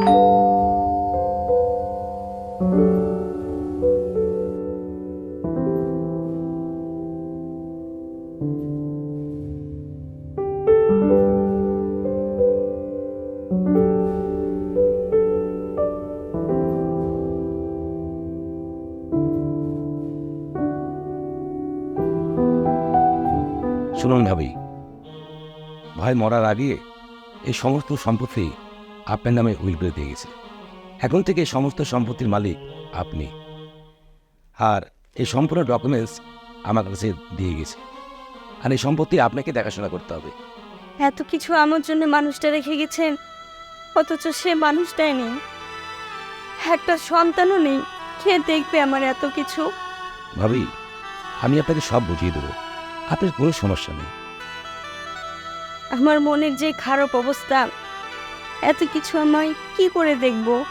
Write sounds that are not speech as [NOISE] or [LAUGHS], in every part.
শুনুন ভাবি ভাই মরার আগে এই সমস্ত সম্পত্তি আপনার নামে উইল করে দিয়ে গেছে। এখন থেকে সমস্ত সম্পত্তির মালিক আপনি। আর এই সম্পূর্ণ ডকুমেন্টস আমার কাছে দিয়ে গেছে। আর এই সম্পত্তি আপনাকে দেখাশোনা করতে হবে। এত কিছু আমার জন্য মানুষটা রেখে গেছেন অথচ সে মানুষটাই নেই একটা সন্তানও নেই কে দেখবে আমার এত কিছু? ভাবি আমি আপনাকে সব বুঝিয়ে দেবো। আপনার কোনো সমস্যা নেই। আমার মনের যে খারাপ অবস্থা এত কিছু আমায় কি করে দেখব?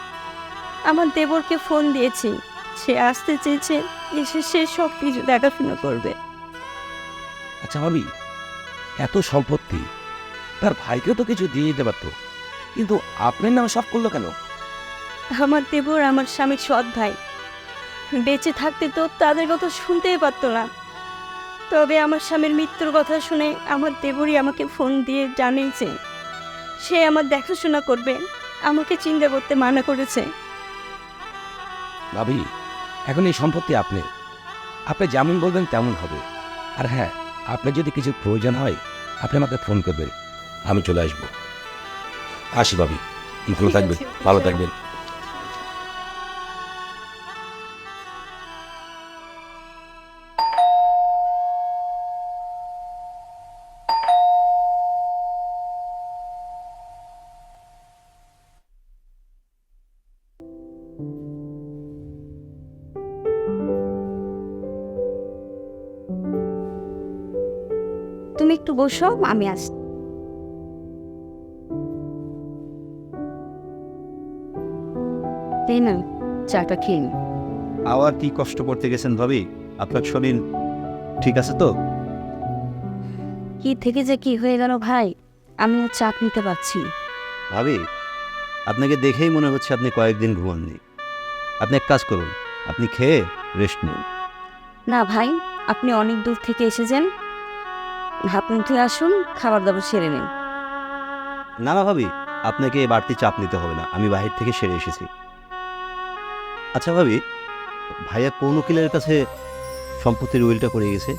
আমার দেবরকে ফোন দিয়েছি। সে আসতে চেয়েছে এসে সে সব কিছু দেখাশোনা করবে। আচ্ছা ভাবি এত সম্পত্তি তার ভাইকেও তো কিছু দিয়ে দিতে পারতো। কিন্তু আপনার নামে সব করল কেন? আমার দেবর আমার স্বামীর সৎ ভাই। বেঁচে থাকতে তো তাদের কথা শুনতেই পারতো না। তবে আমার স্বামীর মৃত্যুর কথা শুনে আমার দেবরই আমাকে ফোন দিয়ে জানিয়েছে। সে আমার দেখাশোনা করবে আমাকে চিন্তা করতে মানা করেছে। ভাবি এখন এই সম্পত্তি আপনি। আপনি যেমন বলবেন তেমন হবে। আর হ্যাঁ আপনার যদি কিছু প্রয়োজন হয় আপনি আমাকে ফোন করবেন। আমি চলে আসব। আসি ভাবি ভালো থাকবেন ভালো থাকবেন। তুমি একটু বসো আমি আস চাটা খেয়ে আবার কি কষ্ট করতে গেছেন ভাবি? আপনার শরীর ঠিক আছে তো? কি থেকে যে কি হয়ে গেল ভাই আমি চাপ নিতে পারছি ভাবি আপনাকে দেখেই মনে হচ্ছে আপনি কয়েকদিন ঘুমাননি। আপনি এক কাজ করুন আপনি খেয়ে রেস্ট নিন। না ভাই আপনি অনেক দূর থেকে এসেছেন আপনি উঠে আসুন খাবার দাবার সেরে নিন। না না ভাবি আপনাকে বাড়তি চাপ নিতে হবে না আমি বাহির থেকে সেরে এসেছি। আচ্ছা ভাবি ভাইয়া কোন উকিলের কাছে সম্পত্তির উইলটা করে গেছে?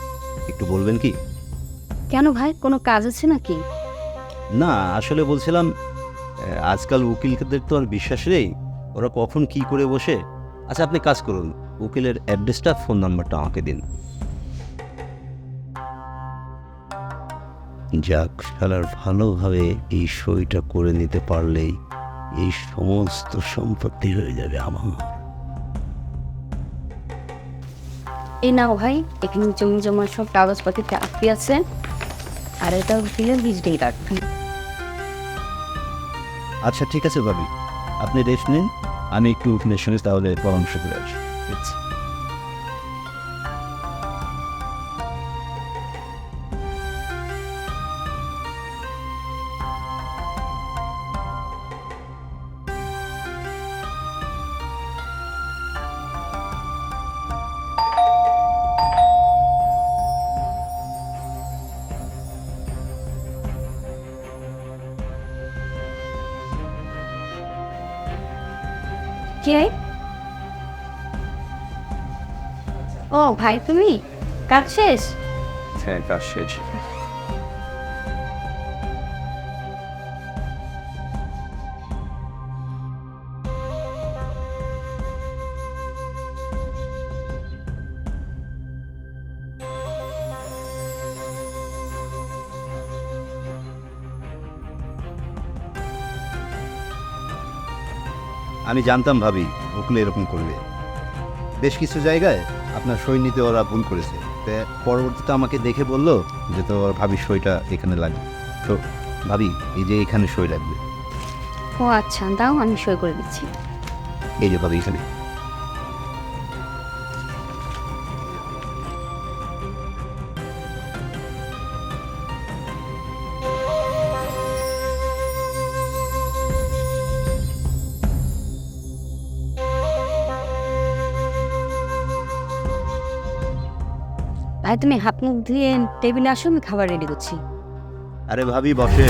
একটু বলবেন কি? কেন ভাই কোনো কাজ আছে নাকি? না আসলে বলছিলাম আজকাল উকিলদের তো আর বিশ্বাস নেই ওরা কখন কি করে বসে। আচ্ছা আপনি কাজ করুন উকিলের অ্যাড্রেসটা ফোন নাম্বারটা আমাকে দিন। যাক শালার ভালোভাবে এই সইটা করে নিতে পারলেই এই সমস্ত সম্পত্তি হয়ে যাবে আমার। এই নাও ভাই এখানে জমি জমার সব কাগজপাতি চাকরি আছে। আর এটা উকিলের হিজড়েই রাখবেন আচ্ছা ঠিক আছে ভাবি। আপনি রেস্ট নিন আমি একটু উকিলের সঙ্গে তাহলে পরামর্শ করে আসি। কে? ও ভাই তুমি? কাজ শেষ? হ্যাঁ কাজ শেষ। আমি জানতাম ভাবি উকলে এরকম করবে। বেশ কিছু জায়গায় আপনার সই নিতে ওরা ভুল করেছে। তা পরবর্তীতে আমাকে দেখে বলল যে তো ওর ভাবির সইটা এখানে লাগবে। তো ভাবি এই যে এখানে সই লাগবে। ও আচ্ছা দাও আমি সই করে দিচ্ছি। এই যে ভাবি এখানে। আর তুমি হাত মুখ ধুয়ে টেবিলে আসো আমি খাবার রেডি করছি। আরে ভাবি বসে।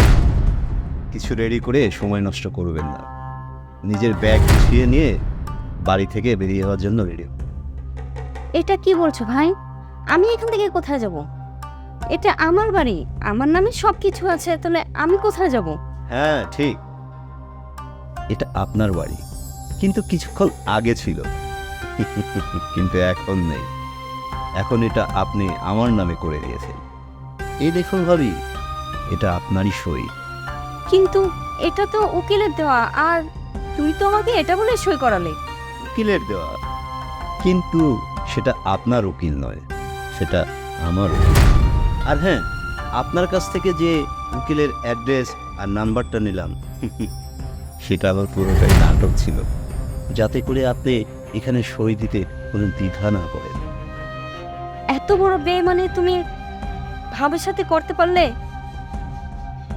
কিছু রেডি করে সময় নষ্ট করবেন না। নিজের ব্যাগ গুছিয়ে নিয়ে বাড়ি থেকে বেরিয়ে যাওয়ার জন্য রেডি এটা কি বলছো ভাই? আমি এখান থেকে কোথায় যাব? এটা আমার বাড়ি আমার নামে সব কিছু আছে তাহলে আমি কোথায় যাব? হ্যাঁ ঠিক। এটা আপনার বাড়ি কিন্তু কিছুক্ষণ আগে ছিল। [LAUGHS] কিন্তু এখন নেই। এখন এটা আপনি আমার নামে করে দিয়েছেন। এই দেখুন ভাবি এটা আপনারই সই। কিন্তু এটা তো উকিলের দেওয়া আর তুই তো আমাকে এটা বলে সই করালে। উকিলের দেওয়া। কিন্তু সেটা আপনার উকিল নয় সেটা আমার আর হ্যাঁ আপনার কাছ থেকে যে উকিলের অ্যাড্রেস আর নাম্বারটা নিলাম [LAUGHS] সেটা আবার পুরোটাই নাটক ছিল যাতে করে আপনি এখানে সই দিতে কোনো দ্বিধা না করেন। এত বড় বেমানে তুমি ভাবের সাথে করতে পারলে?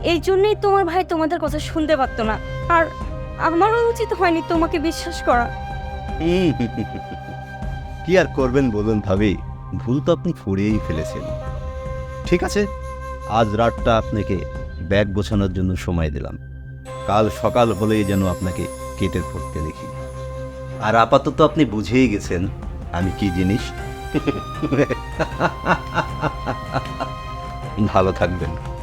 এই জন্যই তোমার ভাই তোমাদের কথা শুনতে পারতো না। আর আমারও উচিত হয়নি তোমাকে বিশ্বাস করা। কি আর করবেন বলুন ভাবি? ভুল তো আপনি করেই ফেলেছেন। ঠিক আছে, আজ রাতটা আপনাকে ব্যাগ গোছানোর জন্য সময় দিলাম। কাল সকাল হলেই যেন আপনাকে কেটে পড়তে দেখি। আর আপাতত আপনি বুঝেই গেছেন আমি কি জিনিস। ভালো থাকবেন।